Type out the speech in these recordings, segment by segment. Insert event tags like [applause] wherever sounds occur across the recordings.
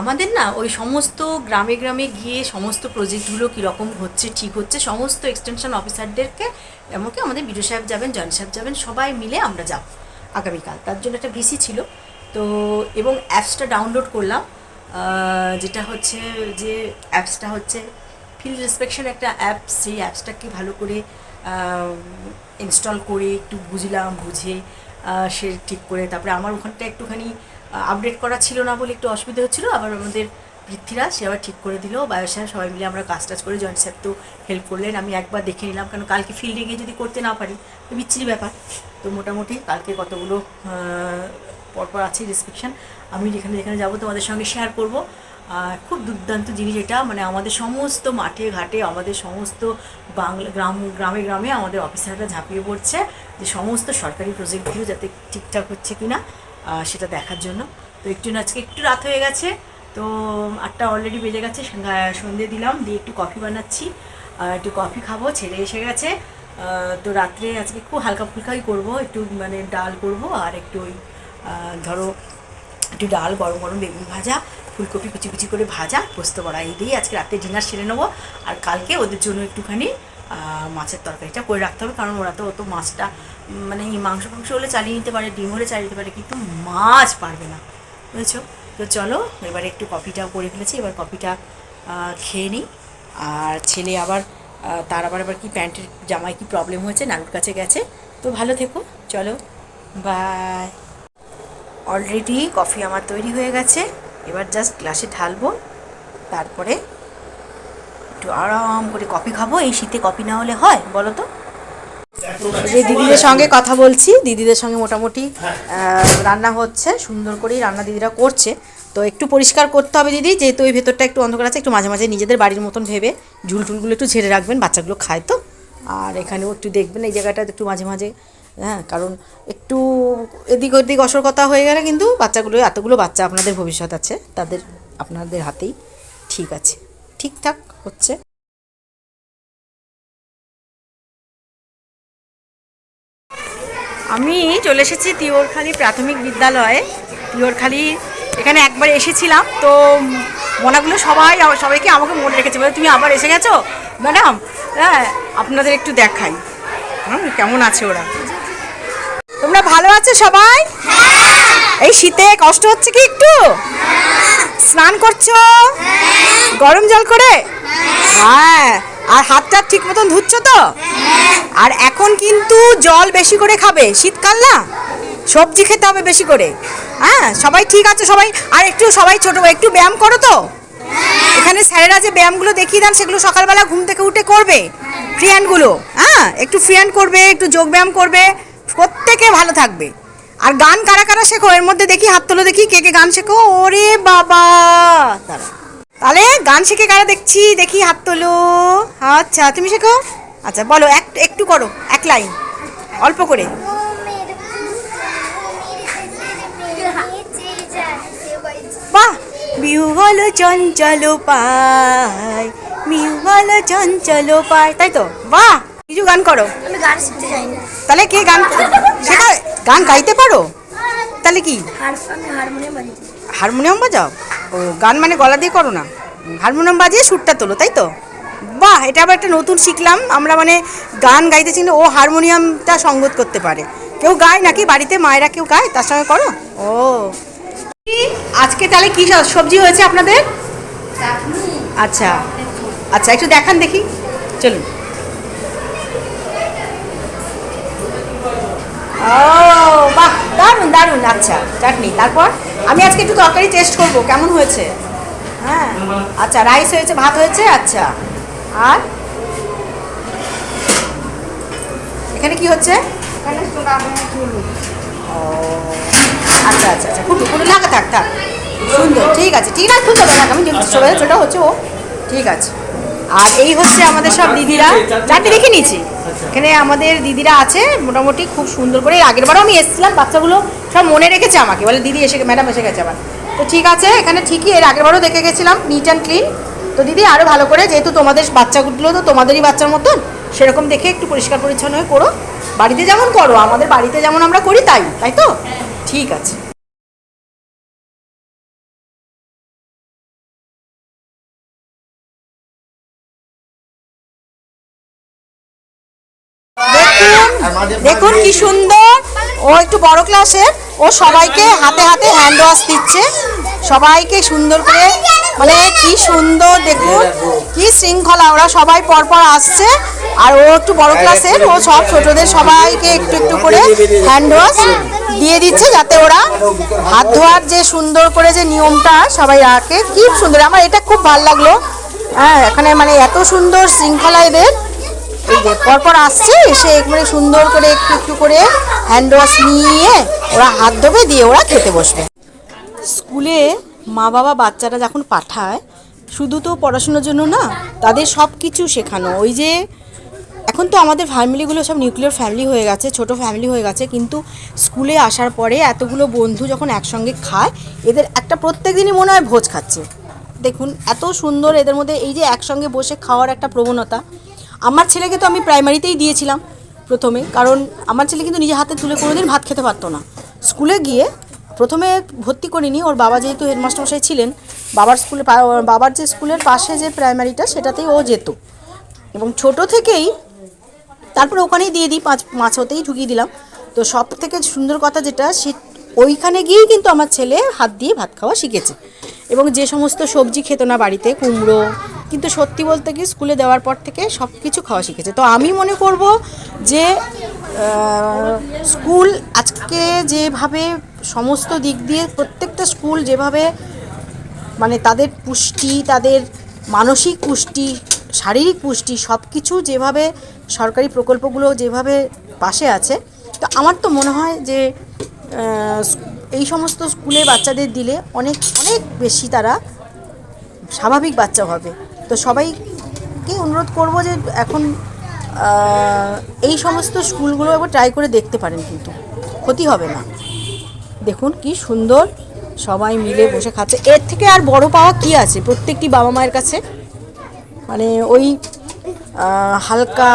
আমাদের না ওই সমস্ত গ্রামে গ্রামে গিয়ে সমস্ত প্রজেক্টগুলো কীরকম হচ্ছে, ঠিক হচ্ছে, সমস্ত এক্সটেনশন অফিসারদেরকে এমনকি আমাদের বিডিও সাহেব যাবেন জয়েন্ট সাহেব যাবেন, সবাই মিলে আমরা যাব আগামীকাল। তার জন্য একটা ভিসি ছিল। তো এবং অ্যাপসটা ডাউনলোড করলাম। যেটা হচ্ছে যে অ্যাপসটা হচ্ছে ফিল্ড ইন্সপেকশন একটা অ্যাপ, সেই অ্যাপসটাকে ভালো করে ইনস্টল করে একটু বুঝলাম, বুঝে সে ঠিক করে, তারপরে আমার ওখানটা একটুখানি আপডেট করা ছিল না বলে একটু অসুবিধা হচ্ছিল। আবার আমাদের পৃথ্বীরা সে আবার ঠিক করে দিল। বায়োসার সবাই মিলে আমরা কাজ টাজ করে জয়েন্ট স্যার তো হেল্প করলেন। আমি একবার দেখে নিলাম কারণ কালকে ফিল্ডে গিয়ে যদি করতে না পারি তো বিচ্ছিরি ব্যাপার। তো মোটামুটি কালকে কতগুলো পরপর আছে রেস্ট্রিকশন আমি যেখানে যেখানে যাব তোমাদের সঙ্গে শেয়ার করব। খুব দুর্দান্ত জিনিস এটা মানে আমাদের সমস্ত মাঠে ঘাটে আমাদের সমস্ত বাংলা গ্রাম গ্রামে গ্রামে আমাদের অফিসাররা ঝাঁপিয়ে পড়ছে যে সমস্ত সরকারি প্রজেক্টগুলো যাতে ঠিকঠাক হচ্ছে কি না আহ, সেটা দেখার জন্য। তো একটু আজকে একটু রাত হয়ে গেছে, তো আটটা অলরেডি বেজে গেছে সন্ধে দিলাম, দিয়ে একটু কফি বানাচ্ছি একটু কফি খাব, ছেলে এসে গেছে। তো রাত্রে আজকে খুব হালকা ফুলকাই করব, একটু মানে ডাল করব, আর একটু ওই ধরো একটু ডাল, গরম গরম বেগুন ভাজা, ফুলকপি কুচি কুচি করে ভাজা, পোস্ত করা এই দিয়েই আজকে রাতে ডিনার সেরে নেব, আর কালকে ওদের জন্য একটুখানি মাছের তরকারিটা করে রাখতে হবে, কারণ ওরা তো অত মাছটা মানে এই মাংস ফাংস হলে চালিয়ে নিতে পারে, ডিম হলে চালিয়ে নিতে পারে, কিন্তু মাছ পারবে না, বুঝেছ? তো চলো, এবারে একটু কফিটা করে ফেলেছি, এবার কফিটা খেয়ে নিই, আর ছেলে আবার তার আবার আবার কি প্যান্টের জামায় কি প্রবলেম হয়েছে, নানুর কাছে গেছে, তো ভালো থেকো, চলো বাই অলরেডি কফি আমার তৈরি হয়ে গেছে, এবার জাস্ট গ্লাসে ঢালবো, তারপরে একটু আরাম করে কফি খাব, এই শীতে কফি না হলে হয়, বলো তো? যে দিদিদের সঙ্গে কথা বলছি, দিদিদের সঙ্গে মোটামুটি রান্না হচ্ছে, সুন্দর করেই রান্না দিদিরা করছে। তো একটু পরিষ্কার করতে হবে দিদি, যেহেতু ওই ভেতরটা একটু অন্ধকার আছে, একটু মাঝে মাঝে নিজেদের বাড়ির মতন ভেবে ঝুল টুলগুলো একটু ঝেড়ে রাখবেন, বাচ্চাগুলো খায় তো। আর এখানেও একটু দেখবেন, এই জায়গাটা একটু মাঝে মাঝে হ্যাঁ কারণ একটু এদিক ওদিক অসরকতা হয়ে গেলে কিন্তু বাচ্চাগুলো, এতগুলো বাচ্চা আপনাদের ভবিষ্যৎ আছে, তাদের আপনাদের হাতেই ঠিক আছে। ঠিকঠাক? হচ্ছে। আমি চলে এসেছি তিওরখালি প্রাথমিক বিদ্যালয়ে। তিওরখালি এখানে একবার এসেছিলাম তো মনাগুলো সবাই সবাইকে আমাকে মনে রেখেছে। বলে তুমি আবার এসে গেছো? ম্যাডাম হ্যাঁ আপনাদের একটু দেখাই। কেমন আছে ওরা? তোমরা ভালো আছো সবাই? এই শীতে কষ্ট হচ্ছে কি একটু? স্নান করছ? গরম জল করে? হ্যাঁ আর হাতটা ঠিক মতন ধুচ্ছ তো? আর এখন কিন্তু জল বেশি করে খাবে, শীতকাল না? সবজি খেতে হবে বেশি করে। হ্যাঁ সবাই ঠিক আছে সবাই? আর একটু সবাই ছোট একটু ব্যায়াম করো তো। এখানে স্যারেরা যে ব্যায়ামগুলো দেখিয়ে দেন, সেগুলো সকালবেলা ঘুম থেকে উঠে করবে ফ্রি হ্যান্ডগুলো হ্যাঁ একটু ফ্রি হ্যান্ড করবে, একটু যোগ ব্যায়াম করবে, প্রত্যেকে ভালো থাকবে। আর গান কারা কারা শেখো? এর মধ্যে দেখি, হাত তোলো দেখি, কে কে গান শেখো? ওরে বাবা! দাঁড়া তাহলে গান শিখে কারা দেখছি? দেখি হাত তোলো। আচ্ছা তুমি শেখো? আচ্ছা বলো এক একটু করো এক লাইন। অল্প করে। বাহ! মিউ হলো চঞ্চল পায় মিউ হলো চঞ্চল পায় তাই তো? বাহ! কিছু গান করো। আমি গান শিখতে চাই না। তাহলে কে গান [laughs] শেখা গান গাইতে পারো? তাহলে কি? আমি হারমোনিয়াম বাজাতে হারমোনিয়াম বাজাও? ও, গান মানে গলা দিয়ে করো না। হারমোনিয়াম বাজিয়ে সুরটা তোলো, তাই তো? বাহ, এটা আবার একটা নতুন শিখলাম। আমরা মানে গান গাইতে চিনলে ও হারমোনিয়ামটা সঙ্গত করতে পারে। কেউ গায় নাকি? বাড়িতে মায়েরা কেউ গায়? তার সঙ্গে করো। ও। আজকে তাহলে কি সবজি হয়েছে আপনাদের? আচ্ছা। আচ্ছা একটু দেখান দেখি। চলুন। ও, বাহ, দারুণ দারুণ। আচ্ছা চাটনি। তারপর? আমি আজকে একটু তরকারি টেস্ট করব। কেমন হয়েছে? হ্যাঁ। আচ্ছা রাইস হয়েছে ভাত হয়েছে আচ্ছা। আর? এখানে কি হচ্ছে? ও আচ্ছা আচ্ছা আচ্ছা। ফুটু ফুটু লাগা থাক থাক। সুন্দর ঠিক আছে। ঠিক আছে খুঁজে থাক আমি চলে ছোটো হচ্ছে ও। ঠিক আছে। আর এই হচ্ছে আমাদের সব দিদিরা। চারটে দেখে নিয়েছি। এখানে আমাদের দিদিরা আছে মোটামুটি খুব সুন্দর করে আগের বারও আমি এসেছিলাম বাচ্চাগুলো সব মনে রেখেছে আমাকে। বলে দিদি এসে ম্যাডাম এসে গেছে আবার। তো ঠিক আছে এখানে ঠিকই এর আগের বারও দেখে গেছিলাম নিট অ্যান্ড ক্লিন তো দিদি আরও ভালো করে যেহেতু তোমাদের বাচ্চাগুলো তো তোমাদেরই বাচ্চার মতন সেরকম দেখে একটু পরিষ্কার পরিচ্ছন্ন হয়ে করো বাড়িতে যেমন করো আমাদের বাড়িতে যেমন আমরা করি তাই তাই তো? ঠিক আছে। দেখুন কি সুন্দর। ও একটু বড় ক্লাসের ও সবাইকে হাতে হাতে হ্যান্ড ওয়াশ দিচ্ছে। সবাইকে সুন্দর করে মানে কি সুন্দর দেখুন কি শৃঙ্খলা। ওরা সবাই পরপর আসছে। আর ও একটু বড় ক্লাসের ও সব ছোটদের সবাইকে একটু একটু করে হ্যান্ড ওয়াশ দিয়ে দিচ্ছে যাতে ওরা হাত ধোয়ার যে সুন্দর করে যে নিয়মটা সবাই রাখে কি সুন্দর। আমার এটা খুব ভালো লাগল। হ্যাঁ এখানে মানে এত সুন্দর শৃঙ্খলা এদের। এই যে পরপর আসছে এসে একবারে সুন্দর করে একটু একটু করে হ্যান্ড ওয়াশ নিয়ে ওরা হাত ধোবে, দিয়ে ওরা খেতে বসবে। স্কুলে মা বাবা বাচ্চারা যখন পাঠায়, শুধু তো পড়াশোনার জন্য না, তাদের সব কিছু শেখানো। ওই যে এখন তো আমাদের ফ্যামিলিগুলো সব নিউক্লিয়ার ফ্যামিলি হয়ে গেছে, ছোট ফ্যামিলি হয়ে গেছে, কিন্তু স্কুলে আসার পরে এতগুলো বন্ধু যখন একসঙ্গে খায়, এদের একটা প্রত্যেক দিনই মনে হয় ভোজ খাচ্ছে। দেখুন, এত সুন্দর এদের মধ্যে এই যে একসঙ্গে বসে খাওয়ার একটা প্রবণতা আমার ছেলেকে তো আমি প্রাইমারিতেই দিয়েছিলাম প্রথমে, কারণ আমার ছেলে কিন্তু নিজে হাতে তুলে কোনোদিন ভাত খেতে পারতো না। স্কুলে গিয়ে প্রথমে ভর্তি করিনি, ওর বাবা যেহেতু হেডমাস্টারমশাই ছিলেন, বাবার স্কুলে বাবার যে স্কুলের পাশে যে প্রাইমারিটা সেটাতেই ও যেত। এবং ছোট থেকেই তারপরে ওখানেই দিয়ে দিই, পাঁচ, মাছ হতেই ঢুকিয়ে দিলাম। তো সব থেকে সুন্দর কথা যেটা, সে ওইখানে গিয়েই কিন্তু আমার ছেলে হাত দিয়ে ভাত খাওয়া শিখেছে। এবং যে সমস্ত সবজি খেত না বাড়িতে, কুমড়ো কিন্তু সত্যি বলতে কি স্কুলে দেওয়ার পর থেকে সব কিছু খাওয়া শিখেছে। তো আমি মনে করব যে স্কুল আজকে যেভাবে সমস্ত দিক দিয়ে প্রত্যেকটা স্কুল যেভাবে মানে তাদের পুষ্টি, তাদের মানসিক পুষ্টি, শারীরিক পুষ্টি সব কিছু যেভাবে সরকারি প্রকল্পগুলো যেভাবে পাশে আছে, তো আমার তো মনে হয় যে এই সমস্ত স্কুলে বাচ্চাদের দিলে অনেক অনেক বেশি তারা স্বাভাবিক বাচ্চা হবে। তো সবাইকে অনুরোধ করব যে এখন এই সমস্ত স্কুলগুলো একবার ট্রাই করে দেখতে পারেন কিন্তু। ক্ষতি হবে না। দেখুন কি সুন্দর সবাই মিলে বসে খাচ্ছে। এর থেকে আর বড় পাওয়া কি আছে? প্রত্যেকটি বাবা মায়ের কাছে? মানে ওই হালকা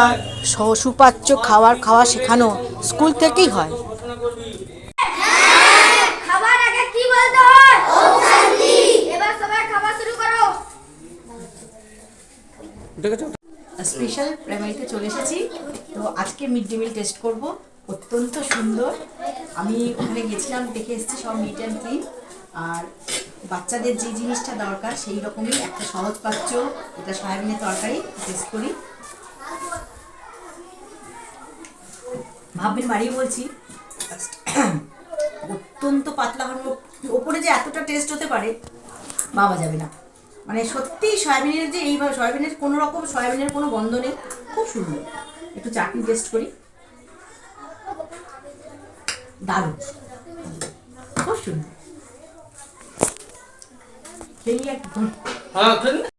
সুপাচ্য খাবার খাওয়া শেখানো স্কুল থেকেই হয় খাবার আগে কি বলতে হয় ওম শান্তি এবার সবাই খাবার শুরু করো স্পেশাল প্রাইমারিতে চলে এসেছি। তো আজকে মিড ডে মিল টেস্ট করব। অত্যন্ত সুন্দর। আমি ওখানে গেছিলাম দেখে এসেছি সব মিট অ্যান্ড ক্লিন আর বাচ্চাদের যে জিনিসটা দরকার, সেই রকমই একটা সহজ পাচ্য এটা সয়াবিনের তরকারি টেস্ট করি। ভাববেন, বাড়িয়ে বলছি অত্যন্ত পাতলা হলো। ওপরে যে এতটা টেস্ট হতে পারে ভাবা যাবে না। মানে সত্যি সয়াবিনের যে এইভাবে, সয়াবিনের কোনো রকম সয়াবিনের কোনো গন্ধ নেই। খুব সুন্দর। একটু চাটনি টেস্ট করি। দারুণ। খুব সুন্দর।